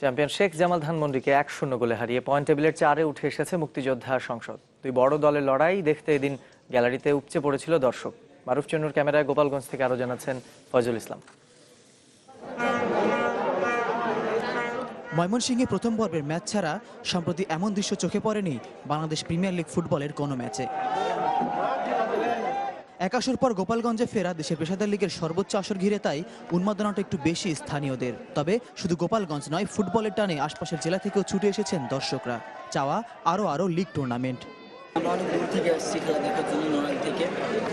Champion Sheikh Jamal ধানমন্ডিকে এক শূন্য গোলে হারিয়ে পয়েন্ট টেবিলের চারে উঠে এসেছে মুক্তিযোদ্ধা সংসদ। দুই বড় দলের লড়াই দেখতে এদিন গ্যালারিতে উপচে পড়েছিল দর্শক। মারুফ চন্নুর ক্যামেরায় গোপালগঞ্জ থেকে আরও জানাচ্ছেন ফয়জুল ইসলাম। ময়মনসিংহে প্রথম পর্বের ম্যাচ ছাড়া সম্প্রতি এমন দৃশ্য চোখে পড়েনি বাংলাদেশ প্রিমিয়ার লিগ ফুটবলের কোনো ম্যাচে। এক আসর পর গোপালগঞ্জে ফেরা দেশের পেশাদার লীগের সর্বোচ্চ আসর ঘিরে তাই উন্মাদনাটা একটু বেশি স্থানীয়দের। তবে শুধু গোপালগঞ্জ নয় ফুটবলের টানে আশপাশের জেলা থেকেও ছুটে এসেছেন দর্শকরা। চাওয়া আরও আরও লিগ টুর্নামেন্ট। আমরা অনেক দূর থেকে এসেছি খেলা দেখার জন্য নড়াইল থেকে।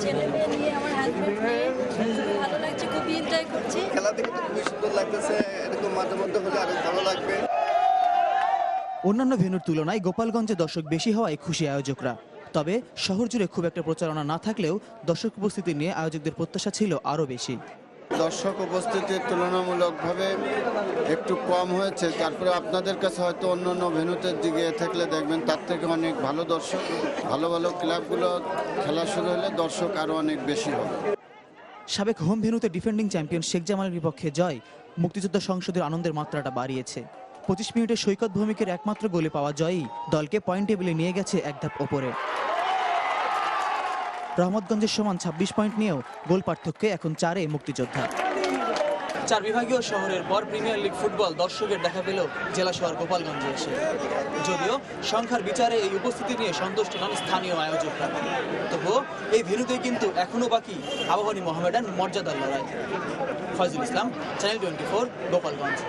ছেলে মেয়ে নিয়ে আমার হাজবেন্ড নিয়ে খুবই ভালো লাগছে খুবই এনজয় করছি। খেলা দেখে তো খুবই সুন্দর লাগতেছে এরকম মাঝে মধ্যে হলে আরও ভালো লাগবে। অন্যান্য ভেন্যুর তুলনায় গোপালগঞ্জে দর্শক বেশি হওয়ায় খুশি আয়োজকরা। তবে শহর জুড়ে খুব একটা প্রচারণা না থাকলেও দর্শক উপস্থিতি নিয়ে আয়োজকদের প্রত্যাশা ছিল আরও বেশি। দর্শক উপস্থিতির তুলনামূলকভাবে একটু কম হয়েছে। তারপরে আপনাদের কাছে হয়তো অন্য অন্য ভেনুতে দিকে থাকলে দেখবেন তার থেকে অনেক ভালো দর্শক ভালো ভালো ক্লাবগুলো খেলা শুরু হলে দর্শক আরও অনেক বেশি হবে। সাবেক হোম ভেন্যুতে ডিফেন্ডিং চ্যাম্পিয়ন শেখ জামালের বিপক্ষে জয় মুক্তিযোদ্ধা সংসদের আনন্দের মাত্রাটা বাড়িয়েছে। পঁচিশ মিনিটে সৈকত ভৌমিকের একমাত্র গোলে পাওয়া জয়ই দলকে পয়েন্ট টেবিলে নিয়ে গেছে এক ধাপ ওপরে। রহমতগঞ্জের সমান ২৬ পয়েন্ট নিয়েও গোল পার্থক্যে এখন চারে মুক্তিযোদ্ধা। চার বিভাগীয় শহরের পর প্রিমিয়ার লিগ ফুটবল দর্শকের দেখা পেল জেলা শহর গোপালগঞ্জে এসে। যদিও সংখ্যার বিচারে এই উপস্থিতি নিয়ে সন্তুষ্ট নন স্থানীয় আয়োজকরা। তবুও এই ভেন্যুতে কিন্তু এখনও বাকি আবাহনী মোহামেডান মর্যাদার লড়াই। Faizul Islam, channel twenty four, Gopalganj.